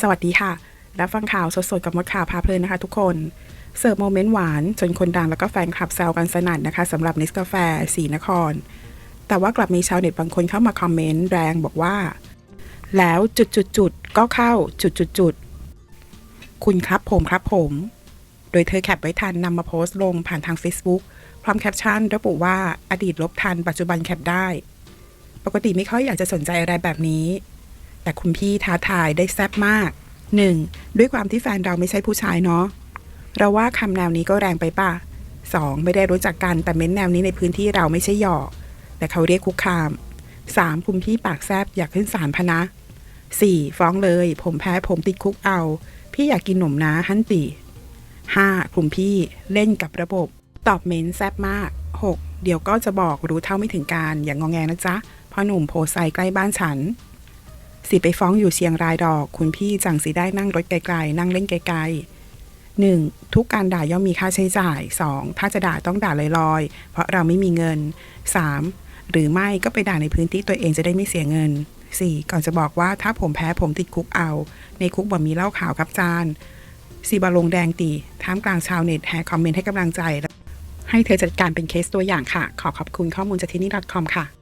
สวัสดีค่ะ รับฟังข่าวสดๆกับมดข่าวพาเพลินนะคะทุกคน เสิร์ฟโมเมนต์หวานจนคนดังแล้วก็แฟนคลับแซวกันสนั่นนะคะสำหรับนิสกาแฟสีนคร แต่ว่ากลับมีชาวเน็ตบางคนเข้ามาคอมเมนต์แรงบอกว่า แล้วจุดๆๆก็เข้าจุดๆๆคุณครับผมครับผม โดยเธอแคปไว้ทันนำมาโพสต์ลงผ่านทาง Facebook พร้อมแคปชั่นระบุว่าอดีตลบทันปัจจุบันแคปได้ ปกติไม่ค่อยอยากจะสนใจอะไรแบบนี้ แต่คุณพี่ท้าทายได้แซ่บมาก 1. ด้วยความที่แฟนเราไม่ใช่ผู้ชายเนาะเราว่าคำแนวนี้ก็แรงไปป่ะ 2. ไม่ได้รู้จักกันแต่เม้นแนวนี้ในพื้นที่เราไม่ใช่หยอก แต่เขาเรียกคุกคาม 3. คุณพี่ปากแซบอยากขึ้นศาลพะนะ 4. ฟ้องเลย ผมแพ้ผมติดคุกเอา พี่อยากกินหนมนะฮันตี 5. กลุ่มพี่เล่นกับระบบ ตอบเม้นแซบมาก 6. เดี๋ยวก็จะบอกรู้เท่าไม่ถึงการอย่างงองแงนะจ๊ะพ่อหนุ่มโพไซใกล้บ้านฉัน สิไปฟ้องอยู่เชียงรายดอก คุณพี่จังสิได้นั่งรถไกลๆ นั่งเล่นไกลๆหนึ่งทุกการด่าย่อมมีค่าใช้จ่าย 2. ถ้าจะด่าต้องด่าลอยๆ เพราะเราไม่มีเงิน 3. หรือไม่ก็ไปด่าในพื้นที่ตัวเองจะได้ไม่เสียเงิน 4. ก่อนจะบอกว่าถ้าผมแพ้ผมติดคุกเอา ในคุกบ่มีเหล้าขาวครับจานสีบาลงแดงตีท่ามกลางชาวเน็ตแห่คอมเมนต์ให้กำลังใจ ให้เธอจัดการเป็นเคสตัวอย่างค่ะ ขอขอบคุณข้อมูลจากที่นี่ .com ค่ะ